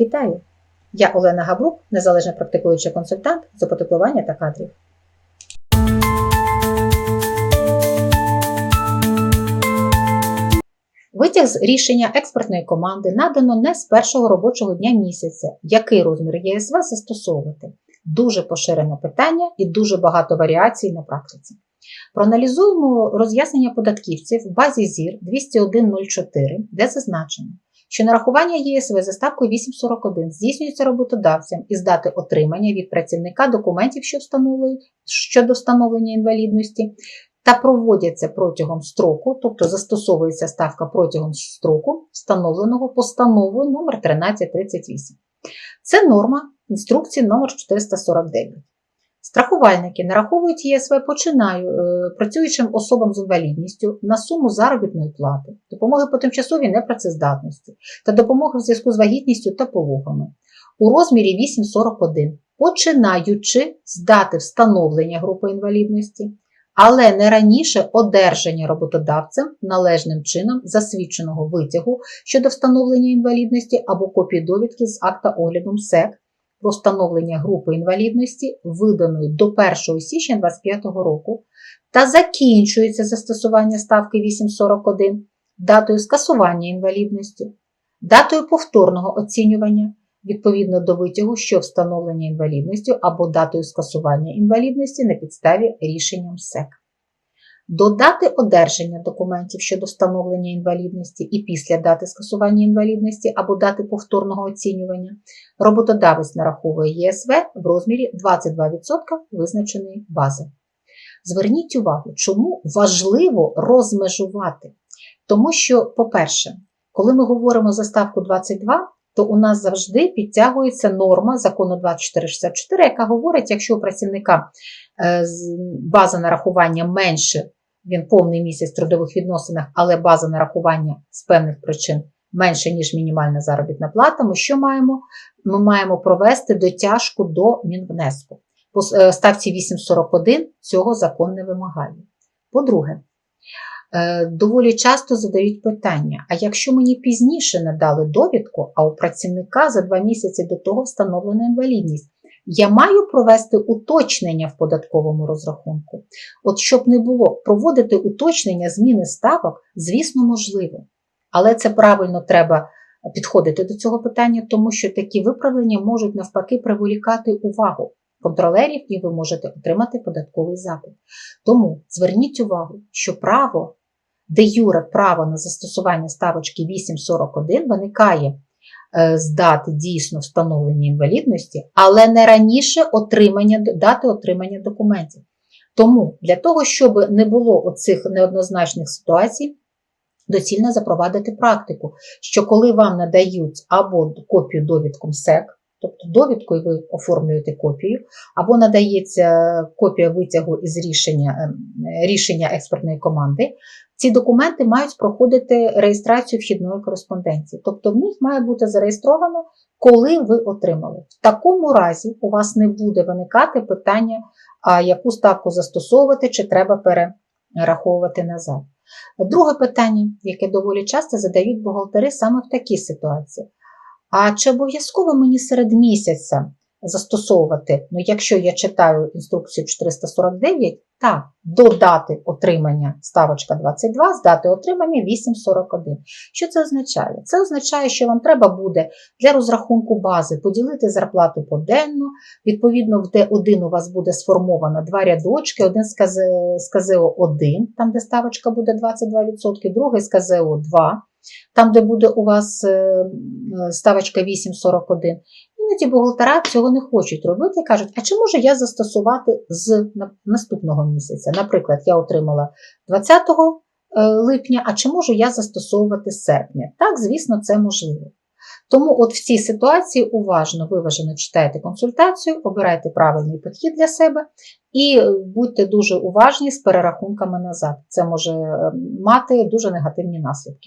Вітаю! Я Олена Габрук, незалежний практикуючий консультант з оподаткування та кадрів. Витяг з рішення експертної команди надано не з першого робочого дня місяця, який розмір ЄСВ застосовувати. Дуже поширене питання і дуже багато варіацій на практиці. Проаналізуємо роз'яснення податківців в базі ЗІР 20104, де зазначено, що нарахування ЄСВ за ставкою 841 здійснюється роботодавцям із дати отримання від працівника документів, що встановлюють щодо встановлення інвалідності, та проводяться протягом строку, тобто застосовується ставка протягом строку, встановленого постановою номер 1338. Це норма інструкції номер 449. Страхувальники нараховують ЄСВ починаю, е, працюючим особам з інвалідністю на суму заробітної плати, допомоги по тимчасовій непрацездатності та допомоги в зв'язку з вагітністю та пологами у розмірі 8,41, починаючи з дати встановлення групи інвалідності, але не раніше одержання роботодавцем належним чином засвідченого витягу щодо встановлення інвалідності або копії довідки з акта огляду МСЕК про встановлення групи інвалідності, виданої до 1 січня 2025 року, та закінчується застосування ставки 841 датою скасування інвалідності, датою повторного оцінювання відповідно до витягу, що встановлення інвалідності або датою скасування інвалідності на підставі рішення МСЕК. До дати одержання документів щодо встановлення інвалідності і після дати скасування інвалідності або дати повторного оцінювання роботодавець нараховує ЄСВ в розмірі 22% визначеної бази. Зверніть увагу, чому важливо розмежувати. Тому що, по-перше, коли ми говоримо за ставку 22, то у нас завжди підтягується норма закону 2464, яка говорить, якщо у працівника е, база нарахування менше, він повний місяць в трудових відносинах, але база нарахування з певних причин менше, ніж мінімальна заробітна плата, ми що маємо? Ми маємо провести дотяжку до мінвнеску. По е, ставці 841 цього закон не вимагає. По-друге, Е, доволі часто задають питання: а якщо мені пізніше надали довідку, а у працівника за два місяці до того встановлена інвалідність, я маю провести уточнення в податковому розрахунку. От щоб не було, проводити уточнення зміни ставок, звісно, можливо. Але це правильно треба підходити до цього питання, тому що такі виправлення можуть навпаки приволікати увагу контролерів, і ви можете отримати податковий запит. Тому зверніть увагу, що право де юре право на застосування ставочки 841 виникає з дати дійсно встановлення інвалідності, але не раніше отримання, дати отримання документів. Тому для того, щоб не було оцих неоднозначних ситуацій, доцільно запровадити практику, що коли вам надають або копію довідку МСЕК, тобто довідку, і ви оформлюєте копію, або надається копія витягу із рішення, ем, рішення експертної команди, ці документи мають проходити реєстрацію вхідної кореспонденції. Тобто в них має бути зареєстровано, коли ви отримали. В такому разі у вас не буде виникати питання, а яку ставку застосовувати, чи треба перераховувати назад. Друге питання, яке доволі часто задають бухгалтери саме в такій ситуації. А чи обов'язково мені серед місяця застосовувати, ну, якщо я читаю інструкцію 449, так, до дати отримання ставочка 22, з дати отримання 841. Що це означає? Це означає, що вам треба буде для розрахунку бази поділити зарплату поденно. Відповідно, в Д1 у вас буде сформовано два рядочки, один з КЗО 1, там де ставочка буде 22%, другий з КЗО 2. Там, де буде у вас е, ставочка 8,41, Іноді бухгалтера цього не хочуть робити кажуть, а чи можу я застосувати з наступного місяця? Наприклад, я отримала 20 е, липня, а чи можу я застосовувати серпня? Так, звісно, це можливо. Тому от в цій ситуації уважно, виважено читайте консультацію, обирайте правильний підхід для себе і будьте дуже уважні з перерахунками назад. Це може мати дуже негативні наслідки.